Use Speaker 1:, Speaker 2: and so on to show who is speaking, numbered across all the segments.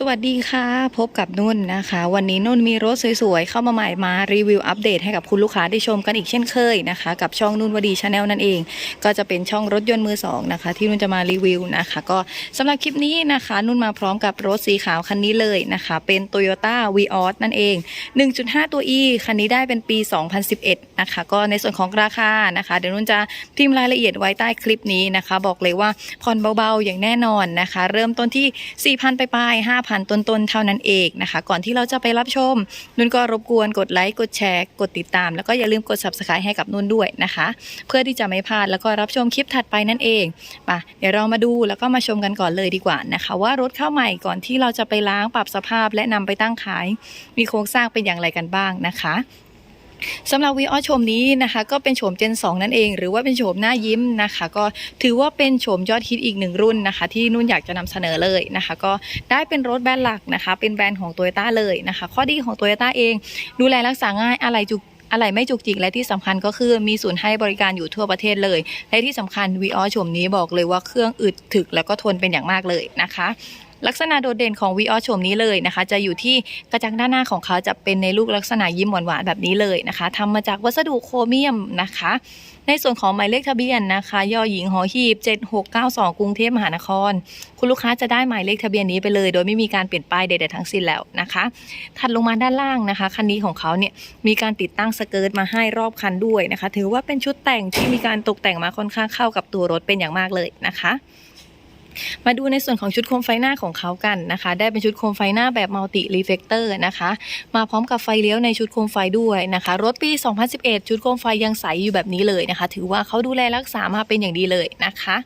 Speaker 1: สวัสดีค่ะ พบกับนุ่นนะคะ วันนี้นุ่นมีรถสวยๆ เข้ามาใหม่มารีวิวอัปเดตให้กับคุณลูกค้าได้ชมกันอีกเช่นเคยนะคะ กับช่องนุ่นวดีชาแนลนั่นเอง ก็จะเป็นช่องรถยนต์มือสองนะคะ ที่นุ่นจะมารีวิวนะคะ ก็สำหรับคลิปนี้นะคะ นุ่นมาพร้อมกับรถสีขาวคันนี้เลยนะคะ เป็น Toyota v ีออสนั่นเอง 1.5 ตัว E คันนี้ได้เป็นปี 2011 นะคะ ก็ในส่วนของราคานะคะ เดี๋ยวนุ่นจะพิมพ์รายละเอียดไว้ใต้คลิปนี้นะคะ บอกเลยว่าผ่อนเบาๆอย่างแน่นอนนะคะ เริ่มต้นที่ 4,000 ไปปลายพันต้นๆ เท่านั้นเองนะคะ ก่อนที่เราจะไปรับชม นุ่นก็รบกวนกดไลค์ กดแชร์ กดติดตาม แล้วก็อย่าลืมกด subscribe ให้กับนุ่นด้วยนะคะ เพื่อที่จะไม่พลาดแล้วก็รับชมคลิปถัดไปนั่นเองป่ะเดี๋ยวเรามาดูแล้วก็มาชมกันก่อนเลยดีกว่านะคะ ว่ารถเข้าใหม่ก่อนที่เราจะไปล้างปรับสภาพ และนำไปตั้งขาย มีโครงสร้างเป็นอย่างไรกันบ้างนะคะ สำหรับวีออชมนี้นะคะก็เป็นโฉม Gen 2นั่นเอง หรือว่าเป็นโฉมหน้ายิ้มนะคะ ก็ถือว่าเป็นโฉมยอดฮิตอีกหนึ่งรุ่นนะคะ ที่นุ่นอยากจะนำเสนอเลยนะคะ ก็ได้เป็นรถแบรนด์หลักนะคะ เป็นแบรนด์ของ t o y ยต้าเลยนะคะ ข้อดีของ t o y ยต้าเอง ดูแลรักษาง่ายอะไรจุกอะไรไม่จุกจิกและที่สำคัญก็คือมีศูนย์ให้บริการอยู่ทั่วประเทศเลย และที่สำคัญวีออชมนี้บอกเลยว่าเครื่องอึดถึก แล้วก็ทนเป็นอย่างมากเลยนะคะ ลักษณะโดดเด่นของวีออชมนี้เลยนะคะ จะอยู่ที่กระจังด้านหน้าของเขาจะเป็นในลูกลักษณะยิ้มหวานๆแบบนี้เลยนะคะทำมาจากวัสดุโครเมียมนะคะ ในส่วนของหมายเลขทะเบียนนะคะยอหญิงหอหีบ 7692 กรุงเทพมหานคร คุณลูกค้าจะได้หมายเลขทะเบียนนี้ไปเลย โดยไม่มีการเปลี่ยนป้ายใดๆทั้งสิ้นแล้วนะคะ ถัดลงมาด้านล่างนะคะคันนี้ของเขาเนี่ยมีการติดตั้งสเกิร์ตมาให้รอบคันด้วยนะคะ ถือว่าเป็นชุดแต่งที่มีการตกแต่งมาค่อนข้างเข้ากับตัวรถเป็นอย่างมากเลยนะคะ มาดูในส่วนของชุดโคมไฟหน้าของเขากันนะคะ ได้เป็นชุดโคมไฟหน้าแบบมัลติรีเฟกเตอร์นะคะ มาพร้อมกับไฟเลี้ยวในชุดโคมไฟด้วยนะคะ รถปี 2011 ชุดโคมไฟยังใสอยู่แบบนี้เลยนะคะ ถือว่าเขาดูแลรักษามาเป็นอย่างดีเลยนะคะ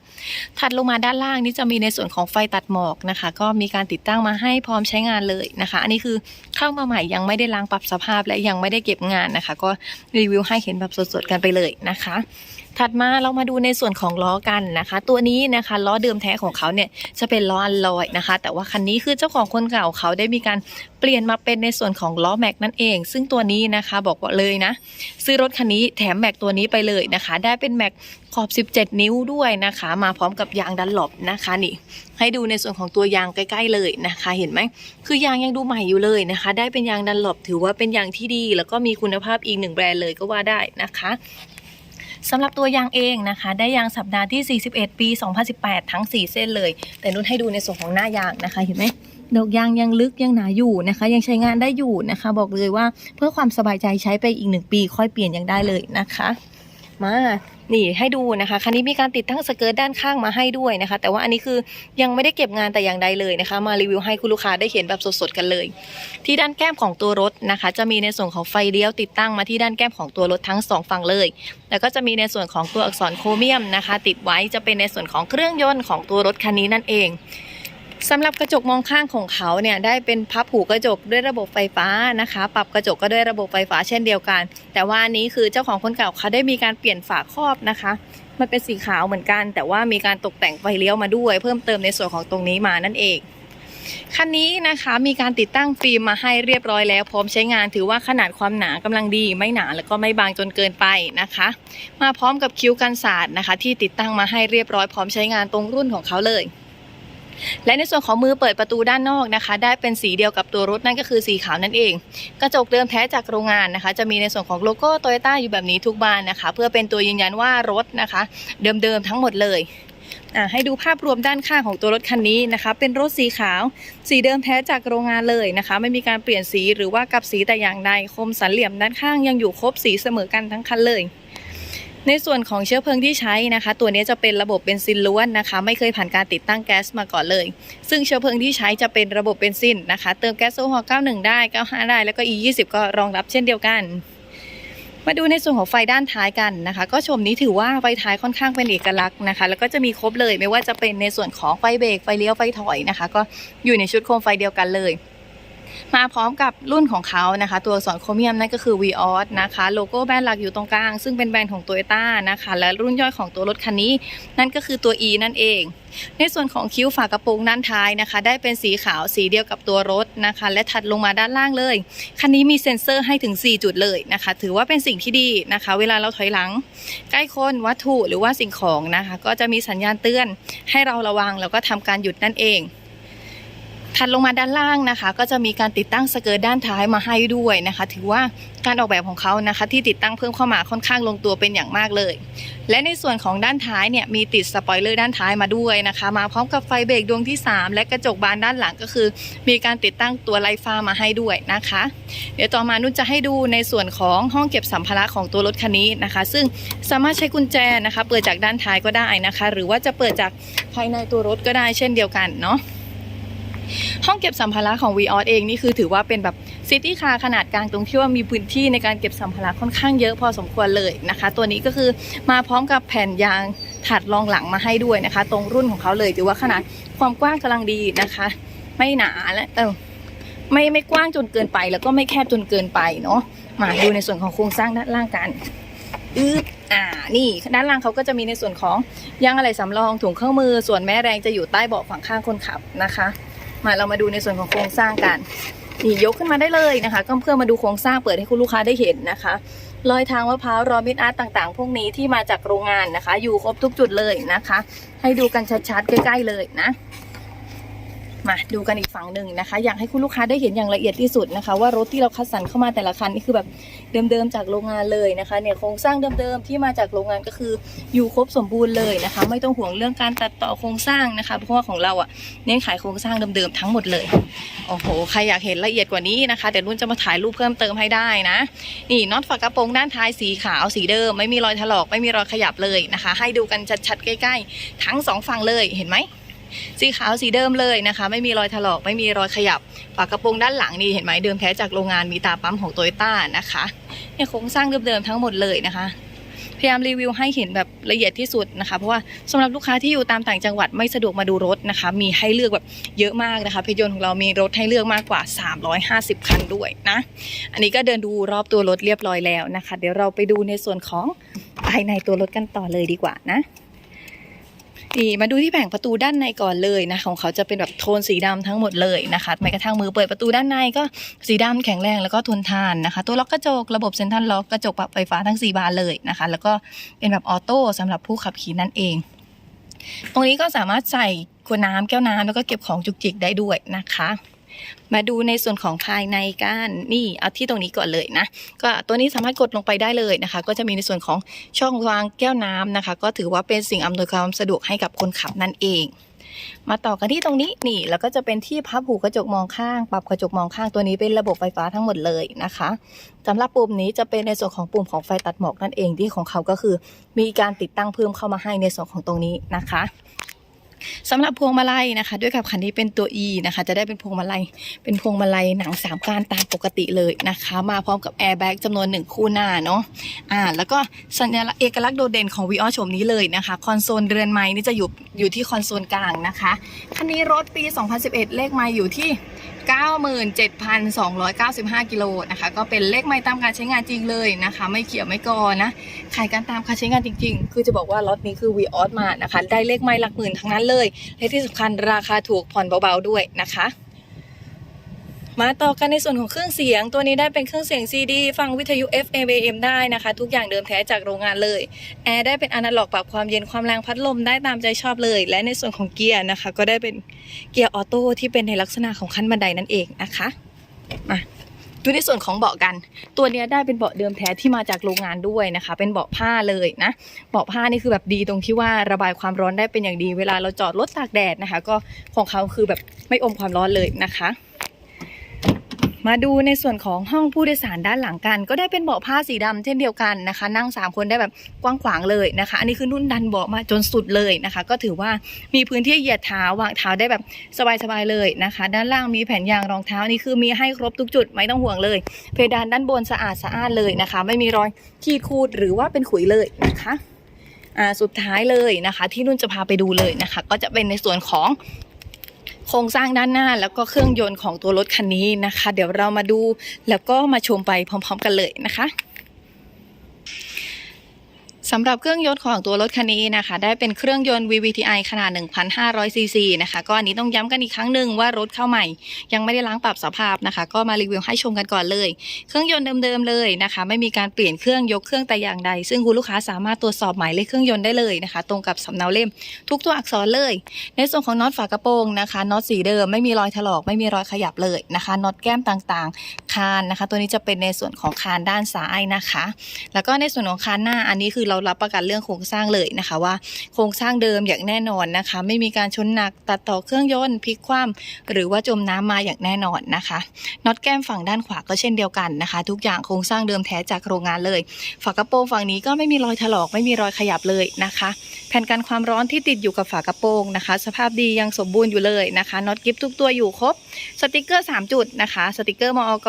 Speaker 1: ถัดลงมาด้านล่างนี่จะมีในส่วนของไฟตัดหมอกนะคะ ก็มีการติดตั้งมาให้พร้อมใช้งานเลยนะคะ อันนี้คือเข้ามาใหม่ยังไม่ได้ล้างปรับสภาพและยังไม่ได้เก็บงานนะคะ ก็รีวิวให้เห็นแบบสดๆกันไปเลยนะคะ ถัดมาเรามาดูในส่วนของล้อกันนะคะ ตัวนี้นะคะล้อเดิมแท้ของเขาเนี่ยจะเป็นล้ออัลลอยนะคะ แต่ว่าคันนี้คือเจ้าของคนเก่าเขาได้มีการเปลี่ยนมาเป็นในส่วนของล้อแม็กนั่นเอง ซึ่งตัวนี้นะคะบอกว่าเลยนะ ซื้อรถคันนี้แถมแม็กตัวนี้ไปเลยนะคะ ได้เป็นแม็กขอบ 17 นิ้วด้วยนะคะ มาพร้อมกับยางดันหลบนะคะนี่ ให้ดูในส่วนของตัวยางใกล้ ๆเลยนะคะ เห็นไหมคือยางยังดูใหม่อยู่เลยนะคะ ได้เป็นยางดันหลบถือว่าเป็นยางที่ดี แล้วก็มีคุณภาพอีกหนึ่งแบรนด์เลยก็ว่าได้นะคะ สำหรับตัวยางเองนะคะ ได้ยางสัปดาห์ที่ 41 ปี 2018 ทั้ง 4 เส้นเลย แต่นุ่นให้ดูในส่วนของหน้ายางนะคะ เห็นไหมดอกยางยังลึกยังหนาอยู่นะคะ ยังใช้งานได้อยู่นะคะ บอกเลยว่าเพื่อความสบายใจใช้ไปอีกหนึ่งปี ค่อยเปลี่ยนยังได้เลยนะคะ มานี่ให้ดูนะคะ คันนี้มีการติดตั้งสเกิร์ตด้านข้างมาให้ด้วยนะคะ แต่ว่าอันนี้คือยังไม่ได้เก็บงานแต่อย่างใดเลยนะคะ มารีวิวให้คุณลูกค้าได้เห็นแบบสดๆกันเลย ที่ด้านแก้มของตัวรถนะคะ จะมีในส่วนของไฟเลี้ยวติดตั้งมาที่ด้านแก้มของตัวรถทั้งสองฝั่งเลย แล้วก็จะมีในส่วนของตัวอักษรโครเมียมนะคะ ติดไว้จะเป็นในส่วนของเครื่องยนต์ของตัวรถคันนี้นั่นเอง สำหรับกระจกมองข้างของเขาเนี่ยได้เป็นพับหูกระจกด้วยระบบไฟฟ้านะคะ ปรับกระจกก็ด้วยระบบไฟฟ้าเช่นเดียวกัน แต่ว่าอันนี้คือเจ้าของคนเก่าเขาได้มีการเปลี่ยนฝาครอบนะคะ มันเป็นสีขาวเหมือนกัน แต่ว่ามีการตกแต่งไฟเลี้ยวมาด้วย เพิ่มเติมในส่วนของตรงนี้มานั่นเองคันนี้นะคะมีการติดตั้งฟิล์มมาให้เรียบร้อยแล้ว พร้อมใช้งานถือว่าขนาดความหนากำลังดีไม่หนาแล้วก็ไม่บางจนเกินไปนะคะ มาพร้อมกับคิ้วกันสาดนะคะ ที่ติดตั้งมาให้เรียบร้อยพร้อมใช้งานตรงรุ่นของเขาเลย และในส่วนของมือเปิดประตูด้านนอกนะคะ ได้เป็นสีเดียวกับตัวรถนั่นก็คือสีขาวนั่นเอง กระจกเดิมแท้จากโรงงานนะคะ จะมีในส่วนของโลโก้โตโยต้าอยู่แบบนี้ทุกบานนะคะ เพื่อเป็นตัวยืนยันว่ารถนะคะ เดิมๆทั้งหมดเลยให้ดูภาพรวมด้านข้างของตัวรถคันนี้นะคะ เป็นรถสีขาว สีเดิมแท้จากโรงงานเลยนะคะ ไม่มีการเปลี่ยนสีหรือว่ากับสีแต่อย่างใดคมสันเหลี่ยมด้านข้างยังอยู่ครบสีเสมอกันทั้งคันเลย ในส่วนของเชื้อเพลิงที่ใช้นะคะ ตัวนี้จะเป็นระบบเบนซินล้วนนะคะ ไม่เคยผ่านการติดตั้งแก๊สมาก่อนเลย ซึ่งเชื้อเพลิงที่ใช้จะเป็นระบบเบนซินนะคะ เติมแก๊สโซฮอล์91 ได้ 95 ได้ แล้วก็ E20 ก็รองรับเช่นเดียวกัน มาดูในส่วนของไฟด้านท้ายกันนะคะ ก็ชมนี้ถือว่าไฟท้ายค่อนข้างเป็นเอกลักษณ์นะคะ แล้วก็จะมีครบเลยไม่ว่าจะเป็นในส่วนของไฟเบรกไฟเลี้ยวไฟถอยนะคะ ก็อยู่ในชุดโคมไฟเดียวกันเลย มาพร้อมกับรุ่นของเขานะคะ ตัวอักษรโครเมียมนั่นก็คือ v ีออสนะคะโลโก้แบรนด์หลักอยู่ตรงกลาง ซึ่งเป็นแบรนด์ของ t o y ยต้านะคะ และรุ่นย่อยของตัวรถคันนี้ นั่นก็คือตัว E นั่นเอง ในส่วนของคิ้วฝากระโปรงด้านท้ายนะคะ ได้เป็นสีขาวสีเดียวกับตัวรถนะคะ และถัดลงมาด้านล่างเลย คันนี้มีเซ็นเซอร์ให้ถึง 4 จุดเลยนะคะ ถือว่าเป็นสิ่งที่ดีนะคะ เวลาเราถอยหลัง ใกล้คนวัตถุหรือว่าสิ่งของนะคะ ก็จะมีสัญญาณเตือนให้เราระวังแล้วก็ทำการหยุดนั่นเอง ถัดลงมาด้านล่างนะคะ ก็จะมีการติดตั้งสเกิร์ตด้านท้ายมาให้ด้วยนะคะ ถือว่าการออกแบบของเขานะคะ ที่ติดตั้งเพิ่มเข้ามาค่อนข้างลงตัวเป็นอย่างมากเลย และในส่วนของด้านท้ายเนี่ยมีติดสปอยเลอร์ด้านท้ายมาด้วยนะคะ มาพร้อมกับไฟเบรกดวงที่ 3 และกระจกบานด้านหลังก็คือ มีการติดตั้งตัวไลฟ้ามาให้ด้วยนะคะ เดี๋ยวต่อมานุ่นจะให้ดูในส่วนของห้องเก็บสัมภาระของตัวรถคันนี้นะคะ ซึ่งสามารถใช้กุญแจนะคะ เปิดจากด้านท้ายก็ได้นะคะ หรือว่าจะเปิดจากภายในตัวรถก็ได้เช่นเดียวกันเนาะ ห้องเก็บสัมภาระของ v ีออเองนี่คือถือว่าเป็นแบบซิตี้คาร์ขนาดกลางตรงที่ว่ามีพื้นที่ในการเก็บสัมภาระค่อนข้างเยอะพอสมควรเลยนะคะ ตัวนี้ก็คือมาพร้อมกับแผ่นยางถัดรองหลังมาให้ด้วยนะคะ ตรงรุ่นของเขาเลยถือว่าขนาดความกว้างกำลังดีนะคะ ไม่หนาและเออไม่ไม่กว้างจนเกินไป แล้วก็ไม่แคบจนเกินไปเนาะมาดูในส่วนของโครงสร้างด้านล่างกันอืดอ่า นี่ด้านล่างเขาก็จะมีในส่วนของยางอะไหล่สำรองถุงเครื่องมือ ส่วนแม่แรงจะอยู่ใต้เบาะฝั่งข้างคนขับนะคะ มาเรามาดูในส่วนของโครงสร้างกันนี่ยกขึ้นมาได้เลยนะคะ ก็เพื่อมาดูโครงสร้างเปิดให้คุณลูกค้าได้เห็นนะคะรอยทางมะพร้าวรอมิดอาร์ตต่างๆ พวกนี้ที่มาจากโรงงานนะคะ อยู่ครบทุกจุดเลยนะคะ ให้ดูกันชัดๆใกล้ๆเลยนะ มาดูกันอีกฝั่งหนึ่งนะคะ อยากให้คุณลูกค้าได้เห็นอย่างละเอียดที่สุดนะคะ ว่ารถที่เราคัดสรรเข้ามาแต่ละคันนี่คือแบบเดิมๆจากโรงงานเลยนะคะเนี่ยโครงสร้างเดิมๆที่มาจากโรงงานก็คืออยู่ครบสมบูรณ์เลยนะคะ ไม่ต้องห่วงเรื่องการตัดต่อโครงสร้างนะคะเพราะว่าของเราอะเน้นขายโครงสร้างเดิมๆทั้งหมดเลยโอ้โหใครอยากเห็นละเอียดกว่านี้นะคะเดี๋ยวนุ่นจะมาถ่ายรูปเพิ่มเติมให้ได้นะนี่น็อตฝากระโปรงด้านท้ายสีขาวสีเดิม ไม่มีรอยถลอกไม่มีรอยขยับเลยนะคะ ให้ดูกันชัดๆใกล้ ๆ ทั้งสองฝั่งเลยเห็นไหม สีขาวสีเดิมเลยนะคะ ไม่มีรอยถลอกไม่มีรอยขยับฝากระโปรงด้านหลังนี่เห็นไหมเดิมแท้จากโรงงานมีตาปั๊มของโตโยต้านะคะเนี่ยโครงสร้างเดิมๆทั้งหมดเลยนะคะ พยายามรีวิวให้เห็นแบบละเอียดที่สุดนะคะ เพราะว่าสำหรับลูกค้าที่อยู่ตามต่างจังหวัดไม่สะดวกมาดูรถนะคะ มีให้เลือกแบบเยอะมากนะคะเพยนต์ของเรามีรถให้เลือกมากกว่า 350 คันด้วยนะ อันนี้ก็เดินดูรอบตัวรถเรียบร้อยแล้วนะคะ เดี๋ยวเราไปดูในส่วนของภายในตัวรถกันต่อเลยดีกว่านะ นี่มาดูที่แผงประตูด้านในก่อนเลยนะของเขาจะเป็นแบบโทนสีดำทั้งหมดเลยนะคะแม้กระทั่งมือเปิดประตูด้านในก็สีดำแข็งแรงแล้วก็ทนทานนะคะ ตัวล็อกกระจกระบบเซ็นทรัลล็อกกระจกปรับไฟฟ้าทั้ง 4 บานเลยนะคะ แล้วก็เป็นแบบออโต้สำหรับผู้ขับขี่นั่นเอง ตรงนี้ก็สามารถใส่ขวดน้ำแก้วน้ำแล้วก็เก็บของจุกจิกได้ด้วยนะคะ มาดูในส่วนของภายในกันนี่เอาที่ตรงนี้ก่อนเลยนะ ก็ตัวนี้สามารถกดลงไปได้เลยนะคะ ก็จะมีในส่วนของช่องวางแก้วน้ำนะคะ ก็ถือว่าเป็นสิ่งอำนวยความสะดวกให้กับคนขับนั่นเองมาต่อกันที่ตรงนี้นี่ แล้วก็จะเป็นที่พับหูกระจกมองข้าง ปรับกระจกมองข้างตัวนี้เป็นระบบไฟฟ้าทั้งหมดเลยนะคะสำหรับปุ่มนี้จะเป็นในส่วนของปุ่มของไฟตัดหมอกนั่นเองที่ของเขาก็คือ มีการติดตั้งเพิ่มเข้ามาให้ในส่วนของตรงนี้นะคะ สำหรับพวงมาลัยนะคะ ด้วยกับคันนี้เป็นตัว E นะคะ จะได้เป็นพวงมาลัย เป็นพวงมาลัยหนังสามการตามปกติเลยนะคะ มาพร้อมกับแอร์แบ็กจำนวนหนึ่งคู่หน้าเนาะอ่าแล้วก็สัญลักษณ์เอกลักษณ์โดดเด่นของวีออชมนี้เลยนะคะคอนโซลเรือนไม้นี่จะอยู่อยู่ที่คอนโซลกลางนะคะคันนี้รถปี 2011 เลขไม้อยู่ที่ 97,295 กิโลนะคะ ก็เป็นเลขไม่ตามการใช้งานจริงเลยนะคะ ไม่เขี่ยวไม่กอนะขายการตามการใช้งานจริง ๆ คือจะบอกว่ารถนี้คือ v ีออสมานะคะ ได้เลขไม่หลักหมื่นทั้งนั้นเลยและที่สำคัญราคาถูกผ่อนเบาๆด้วยนะคะ มาต่อกันในส่วนของเครื่องเสียง ตัวนี้ได้เป็นเครื่องเสียง CD ฟังวิทยุ FM AM ได้นะคะ ทุกอย่างเดิมแท้จากโรงงานเลยแอร์ได้เป็นอนาล็อกปรับความเย็นความแรงพัดลมได้ตามใจชอบเลย และในส่วนของเกียร์นะคะ ก็ได้เป็นเกียร์ออโต้ที่เป็นในลักษณะของขั้นบันไดนั่นเองนะคะมาดูในส่วนของเบาะกัน ตัวนี้ได้เป็นเบาะเดิมแท้ที่มาจากโรงงานด้วยนะคะ เป็นเบาะผ้าเลยนะ เบาะผ้านี่คือแบบดีตรงที่ว่าระบายความร้อนได้เป็นอย่างดี เวลาเราจอดรถตากแดดนะคะ ก็ของเขาคือแบบไม่อมความร้อนเลยนะคะ มาดูในส่วนของห้องผู้โดยสารด้านหลังกัน ก็ได้เป็นเบาะผ้าสีดำเช่นเดียวกันนะคะ นั่ง 3 คนได้แบบกว้างขวางเลยนะคะ อันนี้คือนุ่นดันเบาะมาจนสุดเลยนะคะ ก็ถือว่ามีพื้นที่เหยียดเท้าวางเท้าได้แบบสบายๆเลยนะคะ ด้านล่างมีแผ่นยางรองเท้านี่คือมีให้ครบทุกจุดไม่ต้องห่วงเลย เพดานด้านบนสะอาดสะอาดเลยนะคะ ไม่มีรอยขีดคูดหรือว่าเป็นขุยเลยนะคะอ่าสุดท้ายเลยนะคะ ที่นุ่นจะพาไปดูเลยนะคะ ก็จะเป็นในส่วนของ ครงสร้างด้านหน้าแล้วก็เครื่องยนต์ของตัวรถคันนี้นะคะ เดี๋ยวเรามาดูแล้วก็มาชมไปพร้อม ๆ กันเลยนะคะ สำหรับเครื่องยนต์ของตัวรถคันนี้นะคะ ได้เป็นเครื่องยนต์ VVTi ขนาด 1,500 ซีซีนะคะ ก็อันนี้ต้องย้ำกันอีกครั้งหนึ่งว่ารถเข้าใหม่ ยังไม่ได้ล้างปรับสภาพนะคะ ก็มารีวิวให้ชมกันก่อนเลย เครื่องยนต์เดิมๆเลยนะคะ ไม่มีการเปลี่ยนเครื่องยกเครื่องแต่อย่างใด ซึ่งคุณลูกค้าสามารถตรวจสอบหมายเลขเครื่องยนต์ได้เลยนะคะ ตรงกับสำเนาเล่ม ทุกตัวอักษรเลย ในส่วนของน็อตฝากระโปรงนะคะน็อตสีเดิมไม่มีรอยถลอกไม่มีรอยขยับเลยนะคะน็อตแก้มต่างๆ คานนะคะ ตัวนี้จะเป็นในส่วนของคานด้านซ้ายนะคะ แล้วก็ในส่วนของคานหน้าอันนี้คือเรารับประกันเรื่องโครงสร้างเลยนะคะว่า โครงสร้างเดิมอย่างแน่นอนนะคะ ไม่มีการชนหนักตัดต่อเครื่องยนต์พลิกคว่ำหรือว่าจมน้ำมาอย่างแน่นอนนะคะน็อตแก้มฝั่งด้านขวาก็เช่นเดียวกันนะคะ ทุกอย่างโครงสร้างเดิมแท้จากโรงงานเลย ฝากระโปรงฝั่งนี้ก็ไม่มีรอยถลอกไม่มีรอยขยับเลยนะคะ แผ่นกันความร้อนที่ติดอยู่กับฝากระโปรงนะคะ สภาพดียังสมบูรณ์อยู่เลยนะคะน็อตกิฟทุกตัวอยู่ครบสติกเกอร์ 3 จุดนะคะ สติกเกอร์มอก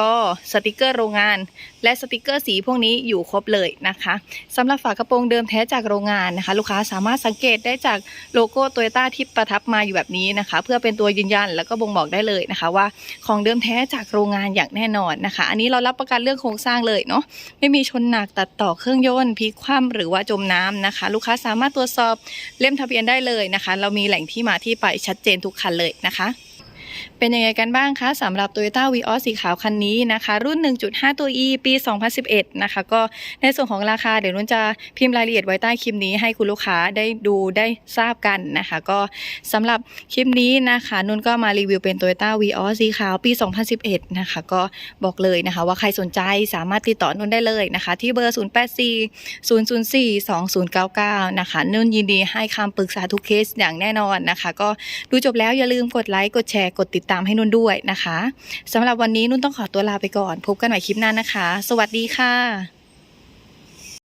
Speaker 1: สติกเกอร์โรงงาน และสติกเกอร์สีพวกนี้อยู่ครบเลยนะคะสำหรับฝากระโปรงเดิมแท้จากโรงงานนะคะ ลูกค้าสามารถสังเกตได้จากโลโก้โตโยต้าที่ประทับมาอยู่แบบนี้นะคะ เพื่อเป็นตัวยืนยันแล้วก็บ่งบอกได้เลยนะคะ ว่าของเดิมแท้จากโรงงานอย่างแน่นอนนะคะ อันนี้เรารับประกันเรื่องโครงสร้างเลยเนาะไม่มีชนหนักตัดต่อเครื่องยนต์พลิกคว่ำหรือว่าจมน้ำนะคะ ลูกค้าสามารถตรวจสอบเล่มทะเบียนได้เลยนะคะ เรามีแหล่งที่มาที่ไปชัดเจนทุกคันเลยนะคะ เป็นยังไงกันบ้างคะสำหรับ Toyota v ีออสีขาวคันนี้นะคะ รุ่น 1.5 ตัว E ปี 2011 นะคะ ก็ในส่วนของราคาเดี๋ยวนุ่นจะพิมพ์รายละเอียดไว้ใต้คลิปนี้ให้คุณลูกค้าได้ดูได้ทราบกันนะคะ ก็สำหรับคลิปนี้นะคะนุ่นก็มารีวิวเป็น Toyota v ีออสีขาวปี 2011 นะคะ ก็บอกเลยนะคะ ว่าใครสนใจสามารถติดต่อนุ่นได้เลยนะคะ ที่เบอร์ 084 004 2099 นะคะนุ่นยินดีให้คำปรึกษาทุกเคสอย่างแน่นอนนะคะ ก็ดูจบแล้วอย่าลืมกดไลค์กดแชร์กดติดตามให้นุ่นด้วยนะคะสำหรับวันนี้นุ่นต้องขอตัวลาไปก่อน พบกันใหม่คลิปหน้านะคะ สวัสดีค่ะ